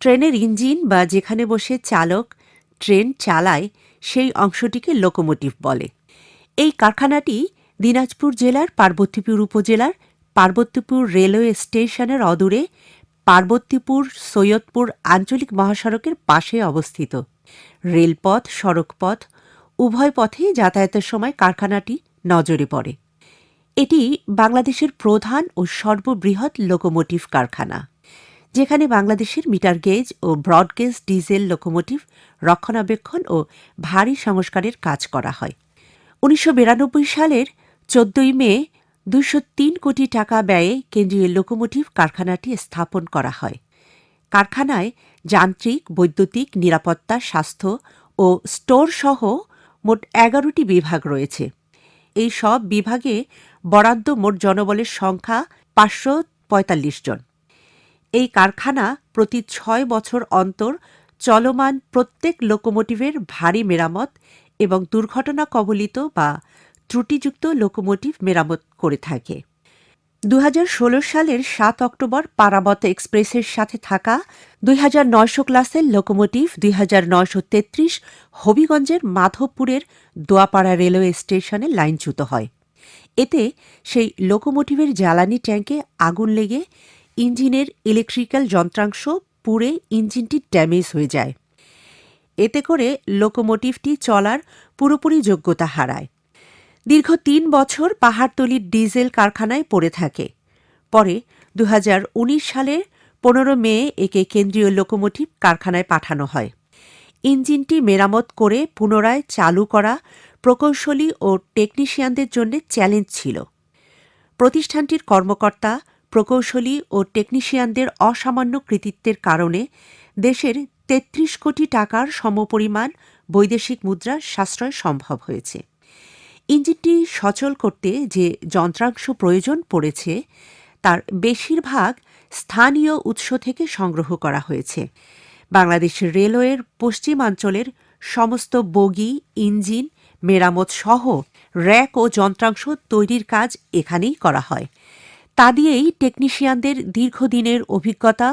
ট্রেনের ইঞ্জিন বা যেখানে বসে চালক ট্রেন চালায়, সেই অংশটিকে লোকোমোটিভ বলে। এই কারখানাটি দিনাজপুর জেলার পার্বতীপুর উপজেলার পার্বতীপুর রেলওয়ে স্টেশনের অদূরে পার্বতীপুর সৈয়দপুর আঞ্চলিক মহাসড়কের পাশে অবস্থিত। রেলপথ, সড়কপথ উভয় পথেই যাতায়াতের সময় কারখানাটি নজরে পড়ে। এটি বাংলাদেশের প্রধান ও সর্ববৃহৎ লোকোমোটিভ কারখানা। যেখানে বাংলাদেশের মিটার গেজ ও ব্রডগেজ ডিজেল লোকোমোটিভ রক্ষণাবেক্ষণ ও ভারী সংস্কারের কাজ করা হয়। উনিশশো বিরানব্বই সালের চোদ্দই মে দুশো তিন কোটি টাকা ব্যয়ে কেন্দ্রীয় লোকোমোটিভ কারখানাটি স্থাপন করা হয়। কারখানায় যান্ত্রিক, বৈদ্যুতিক, নিরাপত্তা, স্বাস্থ্য ও স্টোর সহ মোট এগারোটি বিভাগ রয়েছে। এই সব বিভাগে বরাদ্দ মোট জনবলের সংখ্যা পাঁচশো পঁয়তাল্লিশ জন। এই কারখানা প্রতি ছয় বছর অন্তর চলমান প্রত্যেক লোকোমোটিভের ভারী মেরামত এবং দুর্ঘটনা কবলিত বা ত্রুটিযুক্ত লোকোমোটিভ মেরামত করে থাকে। দু হাজার ষোল সালের সাত অক্টোবর পারাবত এক্সপ্রেসের সাথে থাকা দুই হাজার নয়শো ক্লাসের লোকোমোটিভ দুই হাজার নয়শো তেত্রিশ হবিগঞ্জের মাধবপুরের দোয়াপাড়া রেলওয়ে স্টেশনে লাইনচ্যুত হয়। এতে সেই লোকোমোটিভের জ্বালানি ট্যাঙ্কে আগুন লেগে ইঞ্জিনের ইলেকট্রিক্যাল যন্ত্রাংশ পুড়ে ইঞ্জিনটি ড্যামেজ হয়ে যায়। এতে করে লোকোমোটিভটি চলার পুরোপুরি যোগ্যতা হারায়। দীর্ঘ তিন বছর পাহাড়তলির ডিজেল কারখানায় পড়ে থাকে। পরে দু সালের পনেরো মে একে কেন্দ্রীয় লোকোমোটিভ কারখানায় পাঠানো হয়। ইঞ্জিনটি মেরামত করে পুনরায় চালু করা প্রকৌশলী ও টেকনিশিয়ানদের জন্য চ্যালেঞ্জ ছিল। প্রতিষ্ঠানটির কর্মকর্তা প্রকৌশলী ও টেকনিশিয়ানদের অসামান্য কৃতিত্বের কারণে দেশের তেত্রিশ কোটি টাকার সমপরিমাণ বৈদেশিক মুদ্রা সাশ্রয় সম্ভব হয়েছে। ইঞ্জিনটি সচল করতে যে যন্ত্রাংশ প্রয়োজন পড়েছে, তার বেশিরভাগ স্থানীয় উৎস থেকে সংগ্রহ করা হয়েছে। বাংলাদেশের রেলওয়ের পশ্চিমাঞ্চলের সমস্ত বগি, ইঞ্জিন, মেরামত সহ র্যাক ও যন্ত্রাংশ তৈরির কাজ এখানেই করা হয়। তা দিয়েই টেকনিশিয়ানদের দীর্ঘদিনের অভিজ্ঞতা,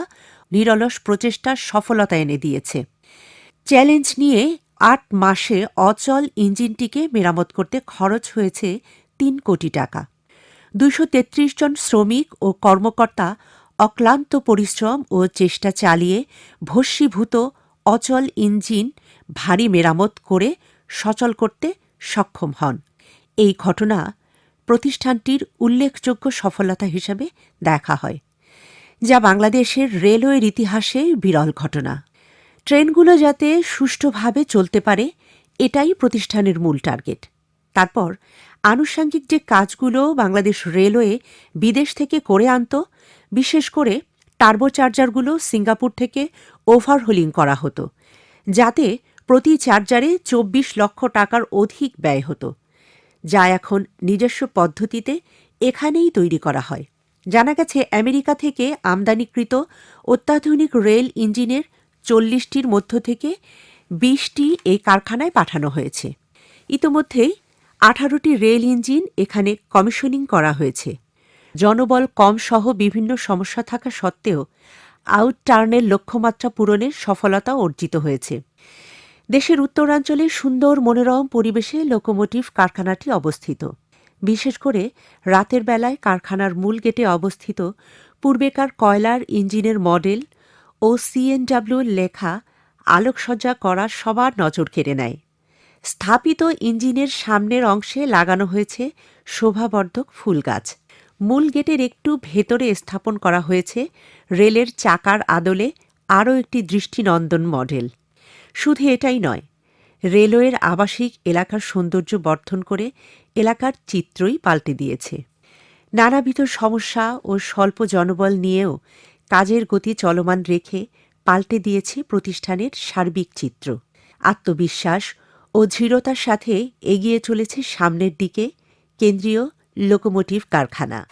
নিরলস প্রচেষ্টার সফলতা এনে দিয়েছে। চ্যালেঞ্জ নিয়ে আট মাসে অচল ইঞ্জিনটিকে মেরামত করতে খরচ হয়েছে তিন কোটি টাকা। দুশো জন শ্রমিক ও কর্মকর্তা অক্লান্ত পরিশ্রম ও চেষ্টা চালিয়ে ভস্মীভূত অচল ইঞ্জিন ভারী মেরামত করে সচল করতে সক্ষম হন। এই ঘটনা প্রতিষ্ঠানটির উল্লেখযোগ্য সফলতা হিসাবে দেখা হয়, যা বাংলাদেশের রেলওয়ের ইতিহাসে বিরল ঘটনা। ট্রেনগুলো যাতে সুষ্ঠুভাবে চলতে পারে, এটাই প্রতিষ্ঠানের মূল টার্গেট। তারপর, আনুষঙ্গিক যে কাজগুলো বাংলাদেশ রেলওয়ে বিদেশ থেকে করে আনত, বিশেষ করে টার্বোচার্জারগুলো সিঙ্গাপুর থেকে ওভারহোলিং করা হতো, যাতে প্রতি চার্জারে চব্বিশ লক্ষ টাকার অধিক ব্যয় হতো। যা এখন নিজস্ব পদ্ধতিতে এখানেই তৈরি করা হয়। জানা গেছে, আমেরিকা থেকে আমদানিকৃত অত্যাধুনিক রেল ইঞ্জিনের চল্লিশটির মধ্য থেকে বিশটি এই কারখানায় পাঠানো হয়েছে। ইতোমধ্যেই আঠারোটি রেল ইঞ্জিন এখানে কমিশনিং করা হয়েছে। জনবল কম সহ বিভিন্ন সমস্যা থাকা সত্ত্বেও আউট টার্নের লক্ষ্যমাত্রা পূরণের সফলতা অর্জিত হয়েছে। দেশের উত্তরাঞ্চলে সুন্দর মনোরম পরিবেশে লোকোমোটিভ কারখানাটি অবস্থিত। বিশেষ করে রাতের বেলায় কারখানার মূল গেটে অবস্থিত পূর্বেকার কয়লার ইঞ্জিনের মডেল ও সিএনডাব্লিউ লেখা আলোকসজ্জা করা সবার নজর কেড়ে নেয়। স্থাপিত ইঞ্জিনের সামনের অংশে লাগানো হয়েছে শোভাবর্ধক ফুল গাছ। মূল গেটের একটু ভেতরে স্থাপন করা হয়েছে রেলের চাকার আদলে আরও একটি দৃষ্টিনন্দন মডেল। শুধু এটাই নয়, রেলওয়ের আবাসিক এলাকার সৌন্দর্য বর্ধন করে এলাকার চিত্রই পাল্টে দিয়েছে। নানাবিধ সমস্যা ও স্বল্প জনবল নিয়েও কাজের গতি চলমান রেখে পাল্টে দিয়েছে প্রতিষ্ঠানের সার্বিক চিত্র। আত্মবিশ্বাস ও দৃঢ়তার সাথে এগিয়ে চলেছে সামনের দিকে কেন্দ্রীয় লোকোমোটিভ কারখানা।